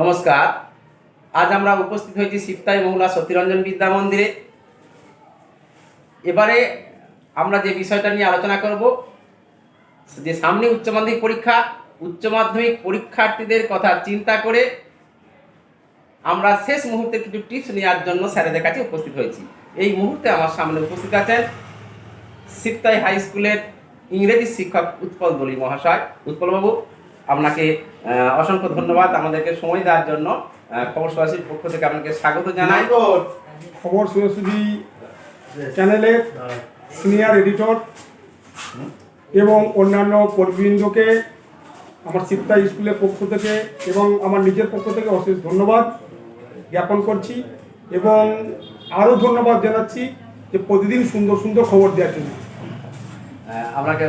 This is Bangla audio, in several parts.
নমস্কার। আজ আমরা উপস্থিত হয়েছি সিপ্তাই মহুলা সত্যিরঞ্জন বিদ্যা মন্দিরে। এবারে আমরা যে বিষয়টা নিয়ে আলোচনা করব, যে সামনে উচ্চ মাধ্যমিক পরীক্ষা, উচ্চ মাধ্যমিক পরীক্ষার্থীদের কথা চিন্তা করে আমরা শেষ মুহূর্তে কিছু টিপস নেওয়ার জন্য স্যারেদের কাছে উপস্থিত হয়েছি। এই মুহূর্তে আমার সামনে উপস্থিত আছেন সিপ্তাই হাই স্কুলের ইংরেজি শিক্ষক উৎপল দলি মহাশয়। উৎপলবাবু আপনাকে অসংখ্য ধন্যবাদ আমাদেরকে সময় দেওয়ার জন্য। খবর সরাসরির পক্ষ থেকে আপনাকে স্বাগত জানাই। খবর সুরসুদি চ্যানেলের সিনিয়র এডিটর এবং অন্যান্য কর্মীবৃন্দকে আমার সিপ্তা স্কুলের পক্ষ থেকে এবং আমার নিজের পক্ষ থেকে অশেষ ধন্যবাদ জ্ঞাপন করছি এবং আরও ধন্যবাদ জানাচ্ছি যে প্রতিদিন সুন্দর সুন্দর খবর দেওয়ার জন্য। আপনাকে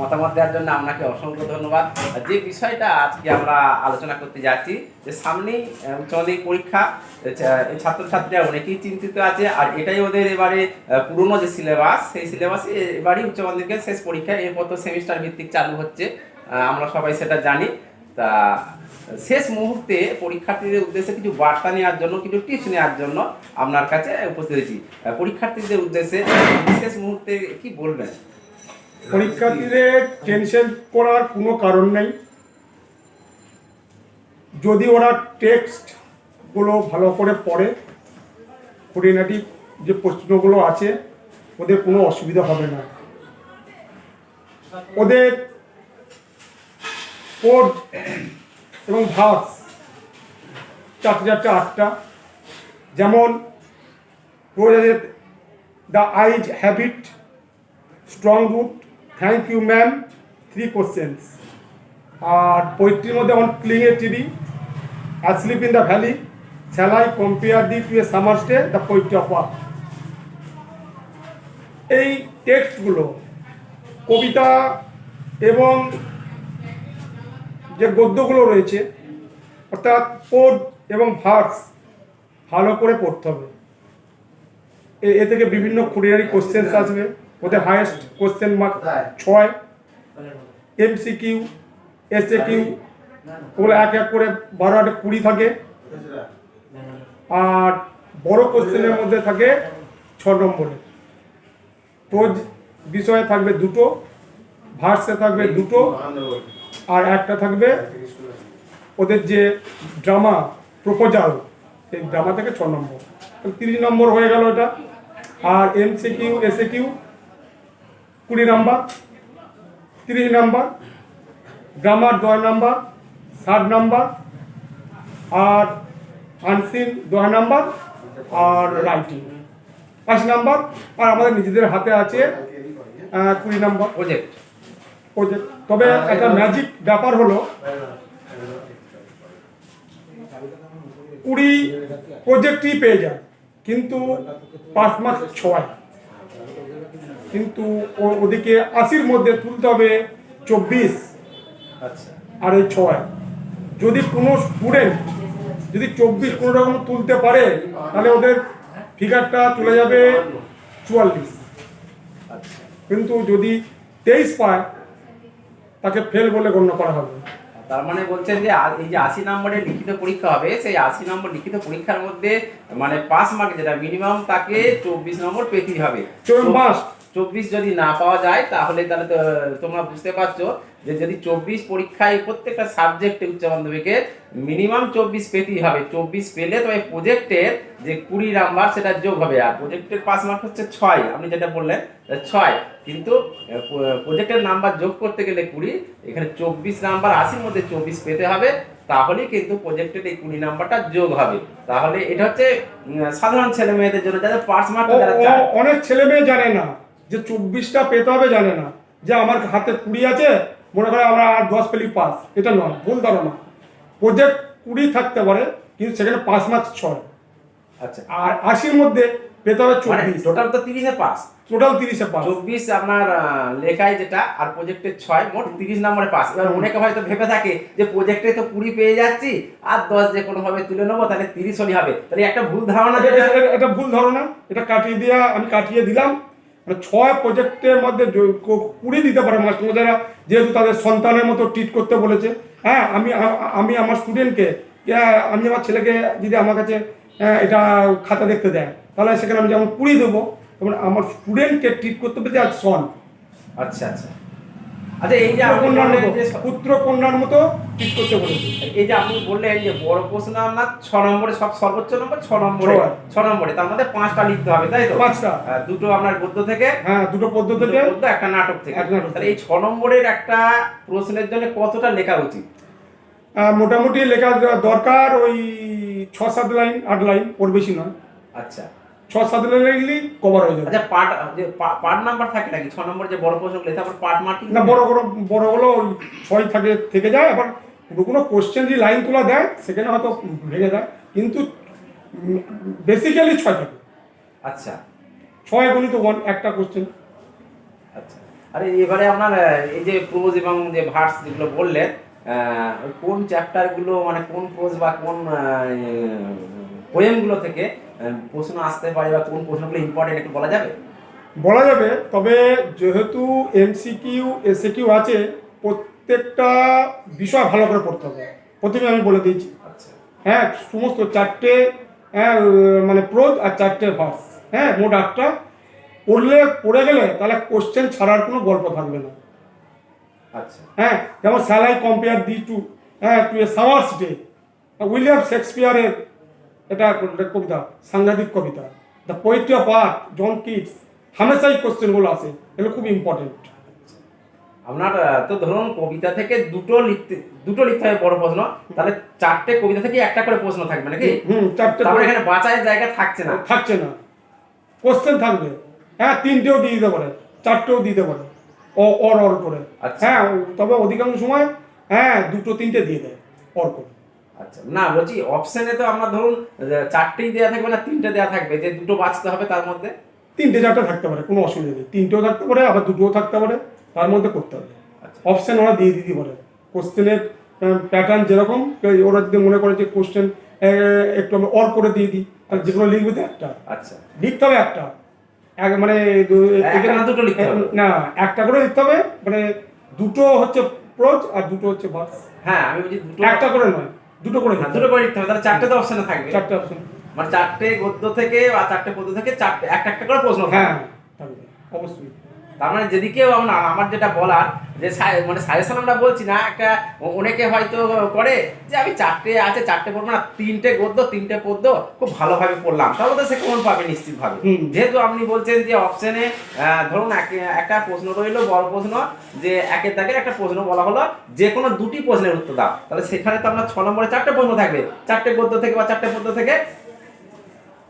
মতামত দেওয়ার জন্য আপনাকে অসংখ্য ধন্যবাদ। যে বিষয়টা আজকে আমরা আলোচনা করতে যাচ্ছি যে সামনেই আহ, উচ্চ মাধ্যমিক পরীক্ষা এই ছাত্রছাত্রীরা অনেকেই চিন্তিত আছে আর এটাই ওদের এবারে পুরনো যে সিলেবাস সেই সিলেবাসে এবারই উচ্চ মাধ্যমিকের শেষ পরীক্ষা এরপর তো সেমিস্টার ভিত্তিক চালু হচ্ছে আমরা সবাই সেটা জানি। তা শেষ মুহূর্তে পরীক্ষার্থীদের উদ্দেশ্যে কিছু বার্তা নেওয়ার জন্য কিছু টিপস নেওয়ার জন্য আপনার কাছে উপস্থিত হয়েছি। পরীক্ষার্থীদের উদ্দেশ্যে শেষ মুহূর্তে কি বলবেন? পরীক্ষার্থীদের টেনশন করার কোনো কারণ নেই। যদি ওরা টেক্সটগুলো ভালো করে পড়ে, খুঁটিনাটি যে প্রশ্নগুলো আছে, ওদের কোনো অসুবিধা হবে না। ওদের কোড এবং ভার্স চারটে চারটে আটটা। যেমন the eyes habit strong root thank you ma'am three আর পোয়েট্রির মধ্যে on killing a tree asleep in the valley shall I compare thee to a summer day the poetry of walk এই টেক্সটগুলো কবিতা এবং যে গদ্যগুলো রয়েছে, অর্থাৎ পোড এবং ভার্স ভালো করে পড়তে হবে। এ থেকে বিভিন্ন কুরিয়ারি কোশ্চেন্স আসবে। ওদের হায়েস্ট কোশ্চেন মার্ক ছয় এমসিকিউ এসএ কিউ ওগুলো এক এক করে বারো আটে কুড়ি থাকে। আর বড় কোশ্চেনের মধ্যে থাকে ছ নম্বরে। প্রোজ বিষয়ে থাকবে দুটো ভার্সে থাকবে দুটো আর একটা থাকবে ওদের যে ড্রামা প্রপোজাল সেই ড্রামা থেকে ছ নম্বর। তিরিশ নম্বর হয়ে গেল এটা। আর এমসি কিউ এসএ কিউ কুড়ি নাম্বার তিরিশ নাম্বার গ্রামার দশ নাম্বার ষাট নাম্বার আর আনসিন দশ নাম্বার আর রাইটিং। পাঁচ নাম্বার আর আমাদের নিজেদের হাতে আছে কুড়ি নাম্বার। প্রজেক্ট প্রজেক্ট তবে একটা ম্যাজিক ব্যাপার হলো কুড়ি প্রজেক্টই পেয়ে যায় কিন্তু পাঁচ মাস ছয়। কিন্তু ওদিকে আশির মধ্যে তুলতে হবে চব্বিশ। আচ্ছা। আর এই ছয়। যদি কোনো স্টুডেন্ট যদি চব্বিশ কোনো রকম তুলতে পারে তাহলে ওদের ফিগারটা চলে যাবে চুয়াল্লিশ। আচ্ছা। কিন্তু যদি তেইশ পায় তাকে ফেল বলে গণ্য করা হবে। তার মানে বলছেন যে এই যে আশি নম্বরের লিখিত পরীক্ষা হবে সেই আশি নম্বর লিখিত পরীক্ষার মধ্যে মানে পাস মার্ক যেটা মিনিমাম তাকে চব্বিশ নম্বর পেতেই হবে। মাস্ট চব্বিশ যদি না পাওয়া যায় তাহলে তাহলে তো তোমরা বুঝতে পারছ যে যদি চব্বিশ পরীক্ষায় প্রত্যেকটা সাবজেক্টে উচ্চ মাধ্যমিকে মিনিমাম চব্বিশ পেতেই হবে। চব্বিশ পেলে তবে প্রজেক্টের যে কুড়ি নাম্বার সেটা যোগ হবে। আর প্রজেক্টের পাস মার্ক হচ্ছে ছয়। আপনি যেটা বললেন ছয়। কিন্তু প্রজেক্টের নাম্বার যোগ করতে গেলে কুড়ি এখানে চব্বিশ নাম্বার আশির মধ্যে চব্বিশ পেতে হবে। তাহলেই কিন্তু প্রজেক্টের এই কুড়ি নাম্বারটা যোগ হবে। তাহলে এটা হচ্ছে সাধারণ ছেলে মেয়েদের জন্য যাদের পাস মার্ক অনেক ছেলে মেয়ে জানে না। যে চব্বিশটা পেতে হবে জানে না। যে আমার হাতে কুড়ি আছে মনে করে আমরা আর দশ পেলি পাস এটা নয় ভুল ধারণা। প্রজেক্ট কুড়ি থাকতে পারে কিন্তু সেখানে পাঁচ মার্কস ছয়। আচ্ছা। আর আশির মধ্যে পেতে হবে মানে চব্বিশ। টোটাল তো তিরিশে পাস টোটাল তিরিশে পাস চব্বিশ আপনার লেখায় যেটা আর প্রজেক্টের ছয় মোট তিরিশ নম্বরে পাস এবার অনেকে হয়তো ভেবে থাকে যে প্রজেক্টে তো কুড়ি পেয়ে যাচ্ছি আর দশ যে কোনোভাবে তুলে নেব তাহলে তিরিশ হলেই হবে। তাহলে একটা ভুল ধারণা এটা- ভুল ধারণা এটা কাটিয়ে দেওয়া আমি কাটিয়ে দিলাম। মানে ছয় প্রজেক্টের মধ্যে কুড়ি দিতে পারে মাস্টারমশাইরা যেহেতু তাদের সন্তানের মতো ট্রিট করতে বলেছে। হ্যাঁ আমি আমি আমার স্টুডেন্টকে আমি আমার ছেলেকে যদি আমার কাছে এটা খাতা দেখতে দেয়, তাহলে সেখানে আমি যেমন কুড়ি দেবো তখন আমার স্টুডেন্টকে ট্রিট করতে পেরেছে আর সন আচ্ছা আচ্ছা। আচ্ছা এই যে পুত্র কন্যার মতো। করতে বলেছে এই যে আপনি বললেন যে বড় প্রশ্ন ছ নম্বরে সব সর্বোচ্চ নম্বর ছ নম্বরে ছ। নম্বরে তার মধ্যে পাঁচটা লিখতে হবে তাই তো? পাঁচটা। দুটো আপনার গদ্য থেকে হ্যাঁ দুটো পদ্য থেকে। একটা নাটক থেকে। তাহলে এই ছ নম্বরের একটা প্রশ্নের জন্য কতটা লেখা উচিত? মোটামুটি লেখা দরকার ওই ছ সাত লাইন আট লাইন ওর বেশি নয়। আচ্ছা। ছ সাত লাইন লিখলেই কভার হয়ে যাবে। আচ্ছা পার্ট যে পার্ট নাম্বার থাকে নাকি? নম্বর যে বড় প্রশ্ন তারপর পার্ট মার্কিং না বড় বড় বড় হলো ছয় থাকে থেকে যায় আবার কোনো কোশ্চেন লাইন তোলা দেয় সেখানে হয়তো ভেঙে দেয়। কিন্তু বেসিক্যালি ছয় থাকে। আচ্ছা। ছয় গণিত ওয়ান একটা কোশ্চেন আচ্ছা। আরে এবারে আপনার এই যে প্রোজ এবং যে ভার্স যেগুলো বললেন কোন চ্যাপ্টারগুলো মানে কোন প্রোজ বা কোন পোয়েমগুলো থেকে প্রশ্ন আসতে পারে বা কোন প্রশ্নগুলো ইম্পর্টেন্ট একটু বলা যাবে? বলা যাবে তবে যেহেতু এমসিকিউ এসএকিউ আছে প্রত্যেকটা বিষয় ভালো করে পড়তে হবে। প্রথমে আমি বলে দিয়েছি। আচ্ছা। হ্যাঁ সমস্ত চারটে হ্যাঁ মানে প্রোজ আর চারটে ভার্স। হ্যাঁ মোট আটটা। পড়লে পড়ে গেলে তাহলে কোশ্চেন ছাড়ার কোনো গল্প থাকবে না। আচ্ছা। হ্যাঁ যেমন shall I compare thee to হ্যাঁ to a summer's day William শেক্সপিয়ারের এটা একটা কবিতা সাংঘাতিক কবিতা। The poetry of earth John Keats হামেশাই কোশ্চেনগুলো আছে এগুলো খুব ইম্পর্টেন্ট আপনার তো ধরুন কবিতা থেকে দুটো লিখতে দুটো লিখতে হবে বড় প্রশ্ন। তাহলে চারটে কবিতা থেকে একটা করে প্রশ্ন থাকবে নাকি? হুম চারটে তারপরে এখানে বাঁচায়ের জায়গা থাকছে না। থাকছে না। কোশ্চেন থাকবে। হ্যাঁ তিনটেও দিয়ে দিতে পারে চারটেও দিতে পারে। ও অর অর করে। আচ্ছা। হ্যাঁ তবে অধিকাংশ সময় হ্যাঁ দুটো তিনটে দিয়ে দেয় অর করে। আচ্ছা না বলছি অপশনে তো আমরা ধরুন চারটেই দেওয়া থাকবে না তিনটে দেওয়া থাকবে যে দুটো বাঁচতে হবে তার মধ্যে? তিনটে চারটে থাকতে পারে কোনো অসুবিধা নেই। তিনটেও থাকতে পারে আবার দুটোও থাকতে পারে তার মধ্যে করতে হবে। আচ্ছা। অপশন ওরা দিয়ে দিতে পারে। কোশ্চেনের প্যাটার্ন যেরকম ওরা যদি মনে করে যে কোশ্চেন একটু আমি অর করে দিয়ে দিই তাহলে যেগুলো লিখবে তো একটা। আচ্ছা। লিখতে হবে একটা। এক মানে দুটো লিখতে হবে? না একটা করে লিখতে হবে মানে দুটো হচ্ছে প্রোজ আর দুটো হচ্ছে ভার্স হ্যাঁ আমি বলছি একটা করে নয়। দুটো করে না, দুটো করে লিখতে হবে তাহলে চারটে তো অপশনে থাকবে। চারটে অপশন মানে চারটে গদ্য থেকে বা চারটে পদ্য থেকে চারটে একটা একটা করে প্রশ্ন হ্যাঁ অবশ্যই। তার মানে যদি কেউ আমরা আমার যেটা বলার যে মানে সাজেশন আমরা বলছি না একটা অনেকে হয়তো করে যে আমি চারটে আছে চারটে পড়ব না তিনটে গদ্য তিনটে পদ্য খুব ভালোভাবে পড়লাম। তাহলে তো সে কেমন পাবে নিশ্চিতভাবে? যেহেতু আপনি বলছেন যে অপশনে ধরুন এক- একটা প্রশ্ন রইল বড় প্রশ্ন যে একের দাগের একটা প্রশ্ন বলা হলো যে কোনো দুটি প্রশ্নের উত্তর দাও। তাহলে সেখানে তো আপনার ছ নম্বরে চারটে প্রশ্ন থাকবে। চারটে গদ্য থেকে বা চারটে পদ্য থেকে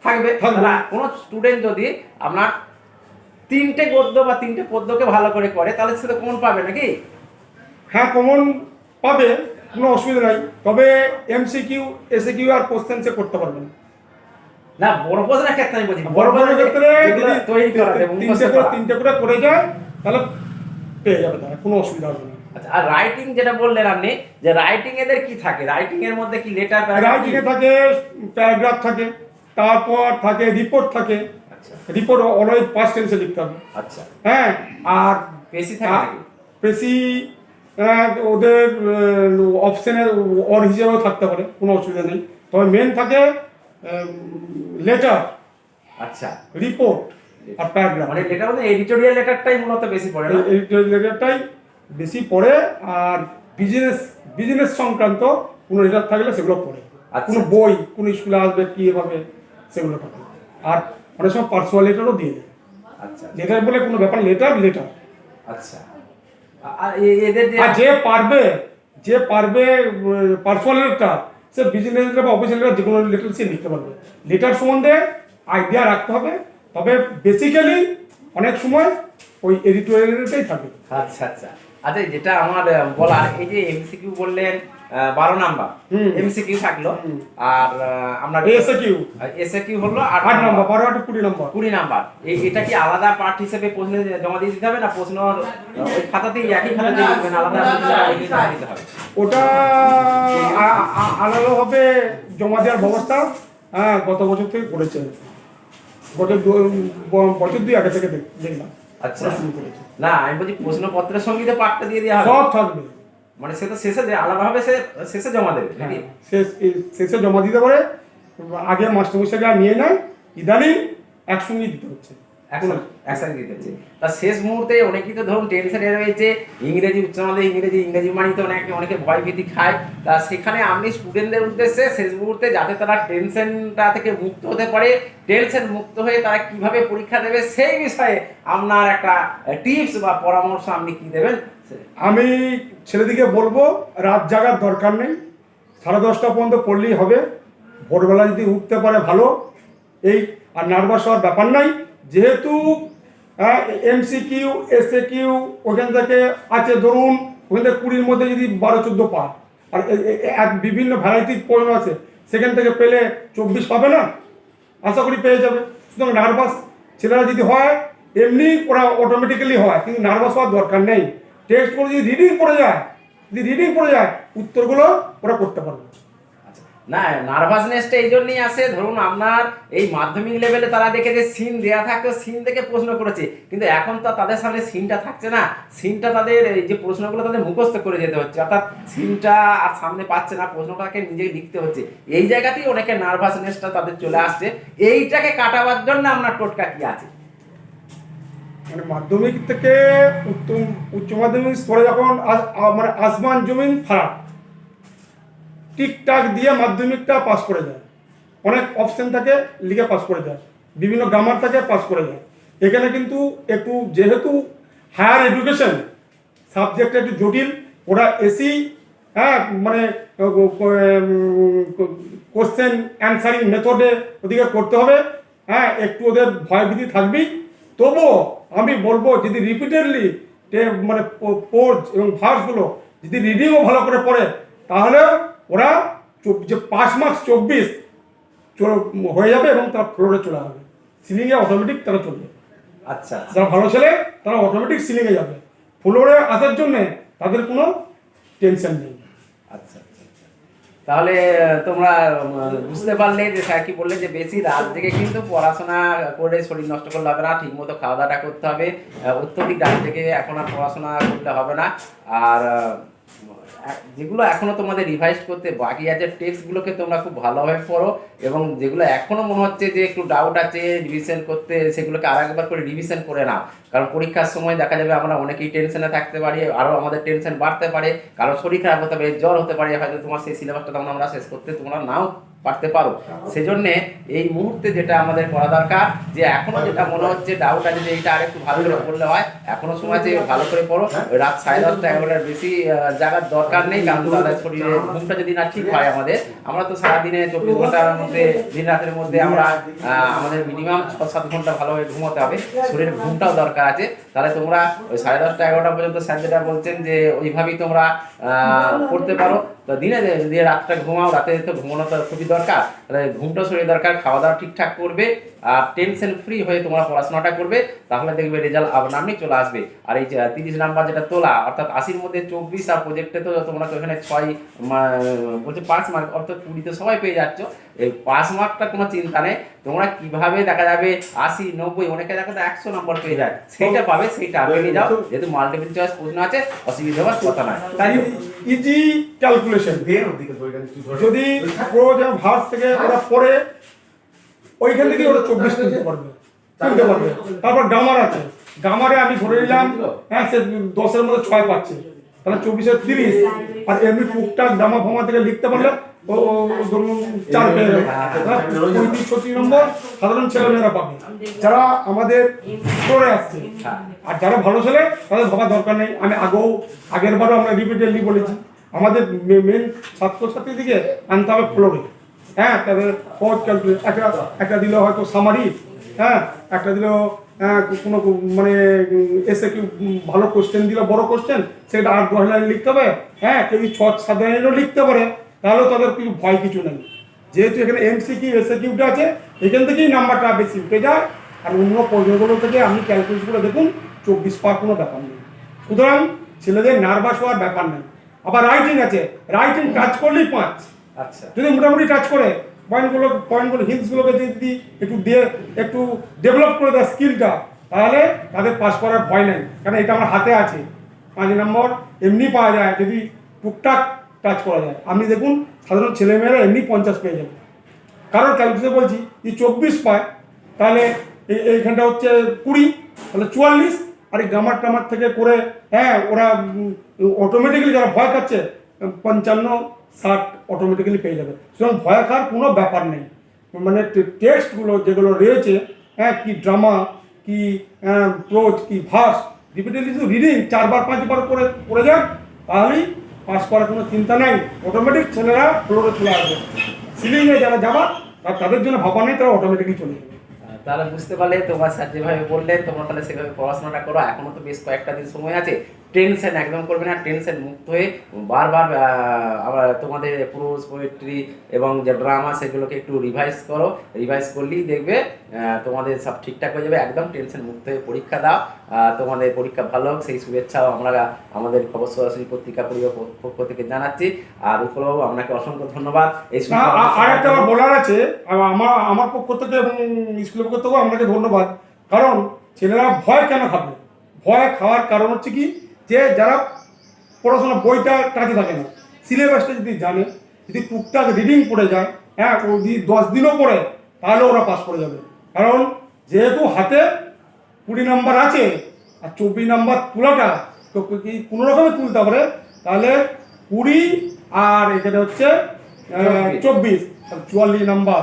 থাকবে। থাকবে। কোনো স্টুডেন্ট যদি আপনার তিনটে গদ্য বা তিনটে পদ্যকে ভালো করে করে তাহলে সে তো কমন পাবে নাকি? হ্যাঁ কমন পাবে কোনো অসুবিধা নাই। তবে এমসি কিউ এমসিকিউ এসিকিউ আর কোশ্চেন সে করতে পারবেন। না বড় প্রশ্নের ক্ষেত্রে আমি বলছি বড় বড় ক্ষেত্রে যদি তৈরি করা তিনটে করে তিনটে করে করে যায় তাহলে পেয়ে যাবে তারা কোনো অসুবিধা হবে না। আচ্ছা আর রাইটিং যেটা বললেন আপনি যে রাইটিং এদের কি থাকে? রাইটিং এর মধ্যে কি লেটার রাইটিংয়ে থাকে প্যারাগ্রাফ থাকে তারপর থাকে রিপোর্ট থাকে। রিপোর্ট অলওয়েজ পাস্ট টেন্সে লিখতে হবে আচ্ছা। হ্যাঁ। আর বেশি থাকে আর নাকি? বেশি ওদের অপশনের অর হিসেবেও থাকতে পারে কোনো অসুবিধা নেই। তবে মেন থাকে লেটার আচ্ছা। রিপোর্ট আর প্যারাগ্রাফ মানে লেটার মানে এডিটোরিয়াল লেটারটাই মূলত বেশি পড়ে না? এই লেটারটাই বেশি পড়ে আর বিজনেস বিজনেস সংক্রান্ত কোনো লেটার থাকলে সেগুলো পড়ে। আচ্ছা। কোনো বই কোন স্কুলে আসবে কি এভাবে সেগুলো থাকে আর অনেক সময় পার্সোনাল লেটারও দিয়ে দেয়। আচ্ছা। লেটার বলে কোনো ব্যাপার লেটার লেটার আচ্ছা। আর যে পারবে যে পারবে পার্সোনাল লেটারটা সে বিজনেস লেটার বা অফিসিয়াল লেটার যে কোনো লেটার সে লিখতে পারবে। লেটার সম্বন্ধে আইডিয়া রাখতে হবে তবে বেসিক্যালি অনেক সময় ওই এডিটোরিয়ালটাই থাকে। আচ্ছা আচ্ছা। আচ্ছা যেটা আমার বলার এই যে এমসিকিউ বললেন আহ, বারো নাম্বার। এমসিকিউ থাকল আর আমরা এসে কিউ এসে কিউ হলো আট নম্বর বারো আট কুড়ি নম্বর। কুড়ি নাম্বার। এটা কি আলাদা পার্ট হিসেবে প্রশ্ন জমা দিয়ে দিতে হবে না প্রশ্ন ওই খাতাতেই একই খাতাতেই লিখবেন আলাদা দিতে হবে। ওটা আ- আ- আলাদাভাবে জমা দেওয়ার ব্যবস্থা হ্যাঁ গত বছর থেকে করেছে। গত বছর দুই আগে থেকে দেখলাম। আচ্ছা। না আমি বলছি প্রশ্নপত্রের সঙ্গে তো পাঠটা দিয়ে দেওয়া হবে। সব থাকবে। মানে সে তো শেষে দেয় আলাদাভাবে সে শেষে জমা দেবে নাকি? শেষ শেষে জমা দিতে পারে। আগে মাস্টারমশাইরা নিয়ে নেয়। ইদানিং একসঙ্গে দিতে হচ্ছে। তা শেষ মুহূর্তে অনেকেই তো ধরুন টেনশনে রয়েছে, ইংরেজি, উচ্চ ইংরেজি ইংরেজি অনেকে অনেকে ভয় ভীতি খায়। তা সেখানে আপনি স্টুডেন্টদের উদ্দেশ্যে শেষ মুহূর্তে যাতে তারা টেনশনটা থেকে মুক্ত হতে পারে টেনশন মুক্ত হয়ে তারা কীভাবে পরীক্ষা দেবে, সেই বিষয়ে আপনার একটা টিপস বা পরামর্শ আপনি কি দেবেন? আমি ছেলেদিকে বলব, রাত জাগার দরকার নেই। সাড়ে দশটা পর্যন্ত পড়লেই হবে। ভোরবেলা যদি উঠতে পারে ভালো। এই আর নার্ভাস হওয়ার ব্যাপার নাই। যেহেতু এমসি কিউ এস কিউ ওখান থেকে আছে, ধরুন, ওখান থেকে কুড়ির মধ্যে যদি বারো, চোদ্দ পায়, আর এক বিভিন্ন ভ্যারাইটির পড়ানো আছে, সেখান থেকে পেলে চব্বিশ পাবে না? আশা করি পেয়ে যাবে। সুতরাং নার্ভাস ছেলেরা যদি হয়, এমনি ওরা অটোমেটিক্যালি হয়, কিন্তু নার্ভাস হওয়ার দরকার নেই। টেস্ট করে যদি রিডিং পড়ে যায়, যদি রিডিং পড়ে যায়, উত্তরগুলো ওরা করতে পারবে। না নার্ভাসনেসটা এই জন্যই আসে ধরুন আপনার এই মাধ্যমিক লেভেলে তারা দেখে যে সিন দেওয়া থাকতো সিন দেখে প্রশ্ন করেছে। কিন্তু এখন তো তাদের সামনে সিনটা থাকছে না। সিনটা তাদের এই যে প্রশ্নগুলো তাদের মুখস্থ করে যেতে হচ্ছে। অর্থাৎ সিনটা আর সামনে পাচ্ছে না, প্রশ্নটাকে নিজে লিখতে হচ্ছে। এই জায়গাতেই অনেকে নার্ভাসনেসটা তাদের চলে আসছে। এইটাকে কাটাবার জন্য আপনার টোটকা কি আছে? মানে মাধ্যমিক থেকে উত্তম, উচ্চ মাধ্যমিক স্তরে যখন মানে আসমান জমিন ফারাক টিকটাক দিয়ে মাধ্যমিকটা পাস করে যায়। অনেক অপশন থাকে, লিখে পাস করে যায়। বিভিন্ন গ্রামার থাকে, পাস করে যায়। এখানে কিন্তু একটু যেহেতু হায়ার এডুকেশন সাবজেক্ট একটু জটিল, ওরা এসি হ্যাঁ মানে কোশ্চেন অ্যান্সারিং মেথডে ওদিকে করতে হবে। হ্যাঁ একটু ওদের ভয়ভীতি থাকবেই। তবুও আমি বলব, যদি রিপিটেডলি মানে পোর্জ এবং ভার্সগুলো যদি রিডিংও ভালো করে পড়ে, তাহলে ওরা যে পাঁচ মার্কস চব্বিশ হয়ে যাবে এবং তারা ফ্লোরে চলে যাবে সিলিংয়ে অটোমেটিক তারা চলবে। আচ্ছা। যারা ভালো ছেলে তারা অটোমেটিক সিলিংয়ে যাবে। ফ্লোরে আসার জন্যে তাদের কোনো টেনশন নেই। আচ্ছা আচ্ছা, আচ্ছা। তাহলে তোমরা বুঝতে পারলে যে স্যার কি বললে যে বেশি রাত জেগে কিন্তু পড়াশোনা করে শরীর নষ্ট করলে হবে না ঠিক মতো খাওয়া দাওয়াটা করতে হবে। অত্যধিক রাত থেকে এখন আর পড়াশোনা করলে হবে না। আর যেগুলো এখনও তোমাদের রিভাইজ করতে বাকি আছে টেক্সটগুলোকে তোমরা খুব ভালোভাবে পড়ো এবং যেগুলো এখনও মনে হচ্ছে যে একটু ডাউট আছে রিভিশন করতে, সেগুলোকে আর একবার করে রিভিশন করে নাও। কারণ পরীক্ষার সময় দেখা যাবে আমরা অনেকেই টেনশনে থাকতে পারি আরও আমাদের টেনশন বাড়তে পারে, কারও শরীর খারাপ হতে পারে, জ্বর হতে পারে, হয়তো তোমার সেই সিলেবাসটা তখন আমরা শেষ করতে তোমরা নাও। পারতে পারো। সেজন্যে এই মুহূর্তে যেটা আমাদের করা দরকার, যে এখনও যেটা মনে হচ্ছে ডাউট আছে যে এইটা আরেকটু ভালো করে পড়লে হয়, এখনও সময় আছে ভালো করে পড়ো। রাত সাড়ে দশটা এগারোটার বেশি জাগার দরকার নেই, কারণ তাহলে শরীরে ঘুমটা যদি না ঠিক হয় আমাদের, আমরা তো সারাদিনে চব্বিশ ঘণ্টার মধ্যে, দিন রাতের মধ্যে আমরা আমাদের মিনিমাম ছ সাত ঘণ্টা ভালোভাবে ঘুমোতে হবে। শরীরের ঘুমটাও দরকার আছে। তাহলে তোমরা ওই সাড়ে দশটা এগারোটা পর্যন্ত স্যার যেটা বলছেন যে, ওইভাবেই তোমরা করতে পারো। তো দিনে দিয়ে রাতটা ঘুমাও, রাতে তো ঘুমানো তো খুবই দরকার, তাহলে ঘুমটা শরীর দরকার খাওয়া দাওয়া ঠিকঠাক করবে, আর টেনশন ফ্রি হয়ে তোমরা পড়াশোনাটা করবে, তাহলে দেখবে রেজাল্ট আবার আপনার চলে আসবে। আর এই তিরিশ নাম্বার যেটা তোলা, অর্থাৎ আশির মধ্যে চব্বিশ আর প্রজেক্টে তো তোমরা তো এখানে ছয় বলছে পাঁচ মার্ক অর্থাৎ কুড়িতে সবাই পেয়ে যাচ্ছ। এই পাঁচ মার্কটা কোনো চিন্তা নেই। তোমরা কীভাবে দেখা যাবে আশি নব্বই অনেকে দেখা যায় একশো নম্বর পেয়ে যায়। সেইটা পাবে সেইটা আগে নিয়ে যাও। যেহেতু মাল্টিপল চয়েস প্রশ্ন আছে অসুবিধা হওয়ার কথা নয়। তাই? ইজি ক্যালকুলেশন যদি যেমন ভার্স থেকে ওরা পড়ে ওইখান থেকে ওরা চব্বিশ তুলতে পারবে। তুলতে পারবে। তারপর গামার আছে। গামারে আমি ধরে নিলাম হ্যাঁ সে দশের মধ্যে ছয় পাচ্ছে। তাহলে চব্বিশে তিরিশ। আর এমনি টুকটাক ডামা ফামা থেকে লিখতে পারলে ও ধরুন চার পেয়ে যাবে। হ্যাঁ, পঁয়ত্রিশ ছত্রিশ নম্বর সাধারণ ছেলেমেয়েরা পাবে। যারা আমাদের ফ্লোরে আসছে। হ্যাঁ। আর যারা ভালো ছেলে তাদের ভাবার দরকার নেই। আমি আগেও আগের বারও আমরা রিপিটেডলি বলেছি। আমাদের মেন ছাত্রছাত্রীদিকে আনতে হবে ফ্লোরে। হ্যাঁ তাদের একটা একটা দিল হয়তো সামারি হ্যাঁ একটা দিল হ্যাঁ, কোনো মানে এসে কি ভালো কোশ্চেন দিল বড় কোশ্চেন সেটা আট দশ লাইন লিখতে হবে। হ্যাঁ কেউ ছ সাত লাইনও লিখতে পারে তাহলেও তাদের কিছু ভয় কিছু নেই। যেহেতু এখানে এমসি কিউ এসএ কিউটা আছে এখান থেকেই নাম্বারটা বেশি উঠে যায়। আর অন্য প্রশ্নগুলো থেকে আপনি ক্যালকুলেশনগুলো দেখুন চব্বিশ পাওয়ার কোনো ব্যাপার নেই। সুতরাং ছেলেদের নার্ভাস হওয়ার ব্যাপার নেই। আবার রাইটিং আছে। রাইটিং টাচ করলেই পাঁচ। আচ্ছা। যদি মোটামুটি টাচ করে পয়েন্টগুলো পয়েন্টগুলো হিলসগুলোকে যদি একটু দিয়ে, একটু ডেভেলপ করে দেয় স্কিলটা তাহলে তাদের পাস করার ভয় নেই। কারণ এটা আমার হাতে আছে। পাঁচ নম্বর, এমনি পাওয়া যায়, যদি টুকটাক টাচ করা যায়। আপনি দেখুন, সাধারণ ছেলেমেয়েরা এমনি পঞ্চাশ পেয়ে যাবে। কারণ ক্যালকুলেশন বলছি যে চব্বিশ পায়, তাহলে এই- এইখানটা হচ্ছে কুড়ি, তাহলে চুয়াল্লিশ। আর এই গামার টামার থেকে করে হ্যাঁ ওরা অটোমেটিক্যালি যারা ভয় খাচ্ছে, পঞ্চান্ন ষাট অটোমেটিক্যালি পেয়ে যাবে। সুতরাং ভয় খাওয়ার কোনো ব্যাপার নেই। মানে টেক্সটগুলো যেগুলো রয়েছে হ্যাঁ কি ড্রামা কি প্রোজ কি ভাস রিপিটেডলি শুধু রিডিং চারবার, পাঁচবার করে পড়ে যান তাহলেই পাস করার কোনো চিন্তা নেই। অটোমেটিক ছেলেরা ফ্লোরে চলে আসবে। সিলিংয়ে যারা যাবার আর তাদের জন্য ভাবা নেই, তারা অটোমেটিকলি চলে যাবে। তাহলে বুঝতে পারলে, তোমার স্যার যেভাবে বললেন, তোমরা তাহলে সেভাবে পড়াশোনাটা করো। এখনও তো বেশ কয়েকটা দিন সময় আছে। টেনশন একদম করবে না টেনশন মুক্ত হয়ে বারবার আবার তোমাদের প্রোজ পোয়েট্রি এবং যে ড্রামা সেগুলোকে একটু রিভাইজ করো। রিভাইজ করলেই দেখবে তোমাদের সব ঠিকঠাক হয়ে যাবে একদম টেনশন মুক্ত হয়ে পরীক্ষা দাও। তোমাদের পরীক্ষা ভালো হোক সেই শুভেচ্ছাও আমরা আমাদের খবর সরাসরি পত্রিকা পরিবার পক্ষ থেকে জানাচ্ছি। আর উৎপলবাবু আপনাকে অসংখ্য ধন্যবাদ। এই আর একটা আমার বলার আছে আমার আমার পক্ষ থেকে এবং স্কুলের পক্ষ থেকেও আপনাকে ধন্যবাদ। কারণ ছেলেরা ভয় কেন খাবে? ভয় খাওয়ার কারণ হচ্ছে কি যে যারা পড়াশোনা বইটা টাচে থাকে না সিলেবাসটা যদি জানে যদি টুকটাক রিডিং পড়ে যায় হ্যাঁ যদি দশ দিনও পড়ে তাহলে ওরা পাস করে যাবে কারণ যেহেতু হাতে কুড়ি নাম্বার আছে আর চব্বিশ নাম্বার তোলাটা তো কি কোনো রকমে তুলতে পারে তাহলে কুড়ি আর এখানে হচ্ছে চব্বিশ। চুয়াল্লিশ নাম্বার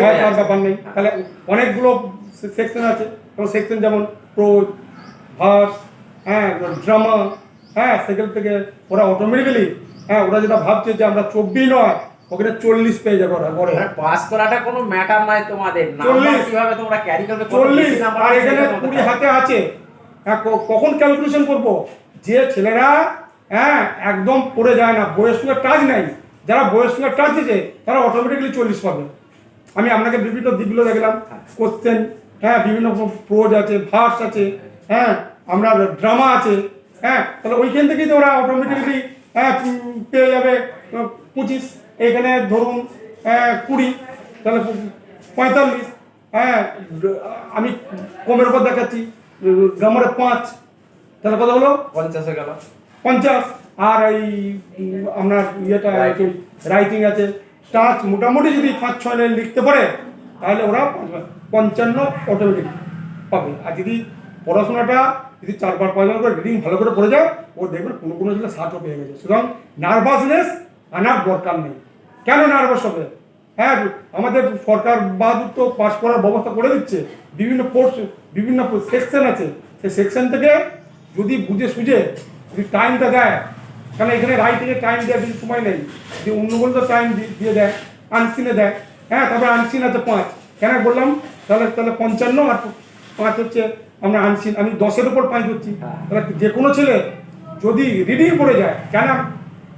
যাচ্ছে। ব্যাপার নেই তাহলে অনেকগুলো সেকশন আছে সেকশন যেমন প্রোজ ভাস হ্যাঁ ড্রামা হ্যাঁ সেখান থেকে ওরা অটোমেটিক্যালি হ্যাঁ ওরা যেটা ভাবছে যে আমরা চব্বিশ নয় ওখানে চল্লিশ পেয়ে যাবে ওরা পরে। পাস করাটা কোনো ম্যাটার নয় তোমাদের। চল্লিশ। কীভাবে তোমরা ক্যারি করবে চল্লিশ। আর এখানে কুড়ি হাতে আছে। হ্যাঁ, কখন ক্যালকুলেশন করব? যে ছেলেরা হ্যাঁ একদম পড়ে যায় না বইয়ের সঙ্গে টাচ নাই যারা বইয়ের সঙ্গে টাচ আছে তারা অটোমেটিক্যালি চল্লিশ পাবে। আমি আপনাকে বিভিন্ন দিকগুলো দেখলাম কোশ্চেন হ্যাঁ বিভিন্ন প্রোজ আছে ভার্স আছে হ্যাঁ আমরা ড্রামা আছে হ্যাঁ? তাহলে ওইখান থেকেই তো ওরা অটোমেটিক্যালি হ্যাঁ পেয়ে যাবে পঁচিশ এখানে ধরুন আহ, কুড়ি তাহলে পঁয়তাল্লিশ হ্যাঁ আমি কমের উপর দেখাচ্ছি গ্রামারে পাঁচ তাহলে কত হলো? পঞ্চাশে হয়ে গেল। পঞ্চাশ আর এই আপনার ইয়েটা. রাইটিং আছে টাচ মোটামুটি যদি পাঁচ ছয় লাইন লিখতে পারে তাহলে ওরা পঞ্চান্ন অটোমেটিক পাবে। আর যদি পড়াশোনাটা যদি চারবার পাঁচবার করে রিডিং ভালো করে পড়ে যায় ও দেখবেন কোনো কোনো ছেলে ষাটও পেয়ে গেছে। সুতরাং নার্ভাসনেস আনার দরকার নেই। কেন নার্ভাস হবে? হ্যাঁ আমাদের সরকার বাহাদুর তো পাস করার ব্যবস্থা করে দিচ্ছে। বিভিন্ন কোর্স বিভিন্ন সেকশন আছে। সেই সেকশন থেকে যদি বুঝে সুঝে, যদি টাইমটা দেয় কারণ এখানে রাইটিংয়ে টাইম দেওয়ার বেশি সময় নেই যে অন্যগুলো তো টাইম দিয়ে দেয় আনসিনে দেয় হ্যাঁ তারপরে আনসিন আছে পাঁচ। কেন বললাম? তাহলে তাহলে পঞ্চান্ন আর পাঁচ হচ্ছে আমরা আনছি আমি দশের উপর পাঁচ হচ্ছি হ্যাঁ। যে কোনো ছেলে যদি রিডিং পড়ে যায় কেন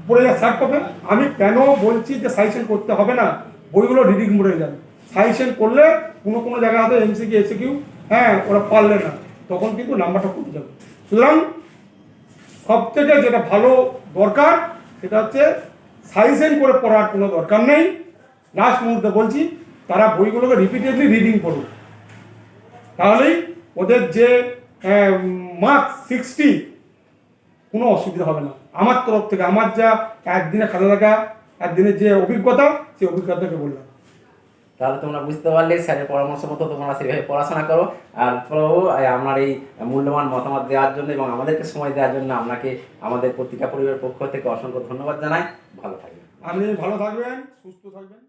পড়ে যায় স্যার পাবে আমি কেন বলছি যে সাজেশন করতে হবে না? বইগুলো রিডিং পড়ে যাবে। সাজেশন করলে কোনো কোনো জায়গায় হয়তো এসে কিউ হ্যাঁ ওরা পারলে না। তখন কিন্তু নাম্বারটা কমে যাবে। সুতরাং সব থেকে যেটা ভালো দরকার সেটা হচ্ছে সাইজেন করে পড়ার কোনো দরকার নেই। লাস্ট মুহূর্তে বলছি তারা বইগুলোকে রিপিটেডলি রিডিং করুন তাহলেই ওদের যে মার্কস সিক্সটি কোনো অসুবিধা হবে না। আমার তরফ থেকে আমার যা একদিনে খাতা থাকা একদিনের যে অভিজ্ঞতা সেই অভিজ্ঞতাকে বললাম। তাহলে তোমরা বুঝতে পারলে স্যারের পরামর্শ মতো তোমরা সেভাবে পড়াশোনা করো। আর প্রভু আপনার এই মূল্যবান মতামত দেওয়ার জন্য এবং আমাদেরকে সময় দেওয়ার জন্য আপনাকে আমাদের পত্রিকা পরিবারের পক্ষ থেকে অসংখ্য ধন্যবাদ জানাই। ভালো থাকবেন। আপনি ভালো থাকবেন সুস্থ থাকবেন।